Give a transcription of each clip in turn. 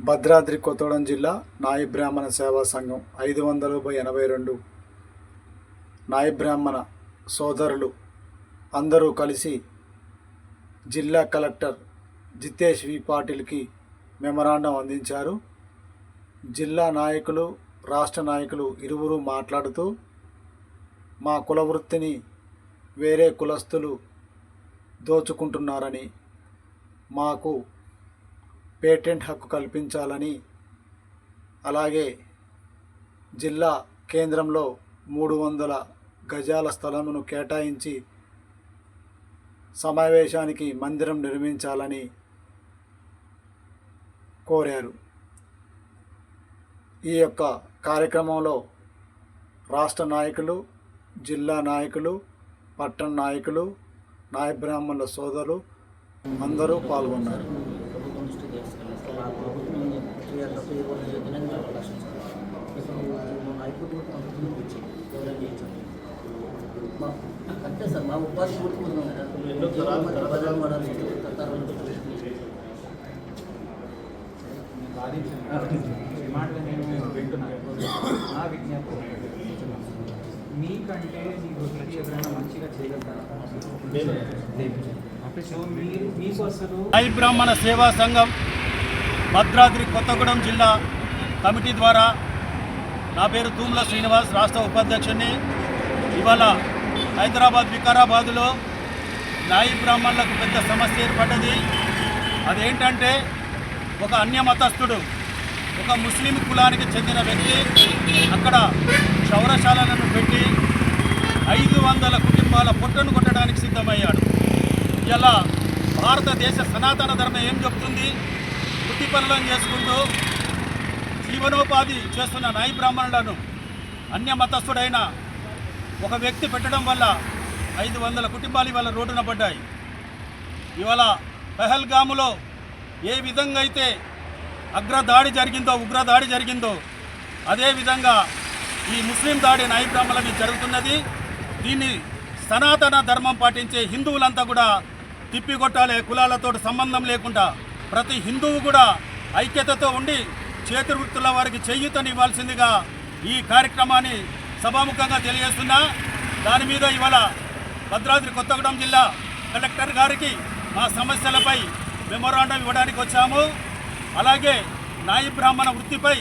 భద్రాద్రి కొత్తగూడెం జిల్లా నాయి బ్రాహ్మణ సేవా సంఘం ఐదు వందల బై ఎనభై రెండు. నాయి బ్రాహ్మణ సోదరులు అందరూ కలిసి జిల్లా కలెక్టర్ జితేష్ వి. పాటిల్కి మెమరాండం అందించారు. జిల్లా నాయకులు రాష్ట్ర నాయకులు ఇరువురు మాట్లాడుతూ మా కుల వృత్తిని వేరే కులస్తులు దోచుకుంటున్నారని మాకు పేటెంట్ హక్కు కల్పించాలని అలాగే జిల్లా కేంద్రంలో మూడు వందల గజాల స్థలమును కేటాయించి సమావేశానికి మందిరం నిర్మించాలని కోరారు. ఈ యొక్క కార్యక్రమంలో రాష్ట్ర నాయకులు జిల్లా నాయకులు పట్టణ నాయకులు నాయ బ్రాహ్మణుల సోదరులు అందరూ పాల్గొన్నారు. అంతే సార్ మా ఉపాధి కూడుకుంటున్నాం నేను వింటున్నాను. నా విజ్ఞాపన మీకంటే మీ వృత్తి ఎవరైనా మంచిగా చేయగలుగుతారు సో మీరు మీకు అసలు బ్రాహ్మణ సేవా సంఘం భద్రాద్రి కొత్తగూడెం జిల్లా కమిటీ ద్వారా నా పేరు తూమ్ల శ్రీనివాస్ రాష్ట్ర ఉపాధ్యక్షుడిని ఇవాళ హైదరాబాద్ వికారాబాదులో నాయి బ్రాహ్మణులకు పెద్ద సమస్య ఏర్పడ్డది. అదేంటంటే ఒక అన్య మతస్థుడు ఒక ముస్లిం కులానికి చెందిన వ్యక్తి అక్కడ క్షౌరశాలను పెట్టి ఐదు వందల కుటుంబాల పొట్టను కొట్టడానికి సిద్ధమయ్యాడు. ఇలా భారతదేశ సనాతన ధర్మం ఏం చెప్తుంది? వృత్తి పనులను చేసుకుంటూ జీవనోపాధి చేస్తున్న నాయి బ్రాహ్మణులను అన్య మతస్థుడైన ఒక వ్యక్తి పెట్టడం వల్ల ఐదు వందల కుటుంబాలు ఇవాళ రోడ్డున పడ్డాయి. ఇవాళ పెహల్గాములో ఏ విధంగా అయితే అగ్రదాడి జరిగిందో ఉగ్రదాడి జరిగిందో అదేవిధంగా ఈ ముస్లిం దాడి నాయి బ్రాహ్మణుల మీద జరుగుతున్నది. దీన్ని సనాతన ధర్మం పాటించే హిందువులంతా కూడా తిప్పికొట్టాలి కులాలతో సంబంధం లేకుండా ప్రతి హిందువు కూడా ఐక్యతతో ఉండి చేతివృత్తుల వారికి చేయూతనివ్వాల్సిందిగా ఈ కార్యక్రమాన్ని సభాముఖంగా తెలియజేస్తున్నా. దాని మీద ఇవాళ భద్రాద్రి కొత్తగూడెం జిల్లా కలెక్టర్ గారికి మా సమస్యలపై మెమోరాండం ఇవ్వడానికి వచ్చాము. అలాగే నాయి బ్రాహ్మణ వృత్తిపై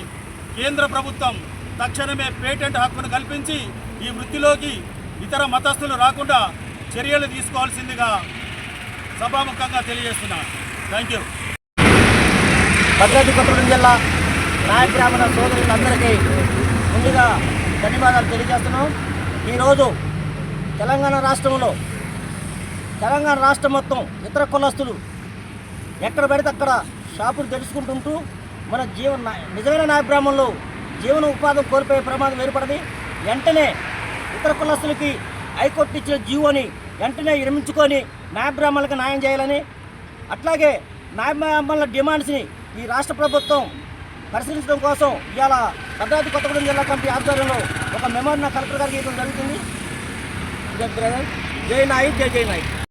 కేంద్ర ప్రభుత్వం తక్షణమే పేటెంట్ హక్కును కల్పించి ఈ వృత్తిలోకి ఇతర మతస్థులు రాకుండా చర్యలు తీసుకోవాల్సిందిగా సభాముఖంగా తెలియజేస్తున్నాను థ్యాంక్ యూ భద్రాద్రి కొత్తగూడెం జిల్లా నాయ బ్రాహ్మణ సోదరులందరికీ ముందుగా ధన్యవాదాలు తెలియజేస్తున్నాం. ఈరోజు తెలంగాణ రాష్ట్రంలో తెలంగాణ రాష్ట్రం మొత్తం ఇతర కులస్తులు ఎక్కడ పడితే అక్కడ షాపులు తెలుసుకుంటుంటూ మన జీవన నిజమైన నాయబ్రాహ్మణులు జీవన ఉపాధి కోల్పోయే ప్రమాదం ఏర్పడింది. వెంటనే ఇతర కులస్తులకి హైకోర్టు ఇచ్చిన జీవోని వెంటనే విరమించుకొని నాయబ్రాహ్మణులకు న్యాయం చేయాలని అట్లాగే నాయబ్రాహ్మణుల డిమాండ్స్ని ఈ రాష్ట్ర ప్రభుత్వం పరిశీలించడం కోసం ఇవాళ భద్రాద్రి కొత్తగూడెం జిల్లా కమిటీ ఆధ్వర్యంలో ఒక మెమోరిన కలెక్టర్ గారికి ఇవ్వడం జరుగుతుంది. జై నాయి జై జై నాయి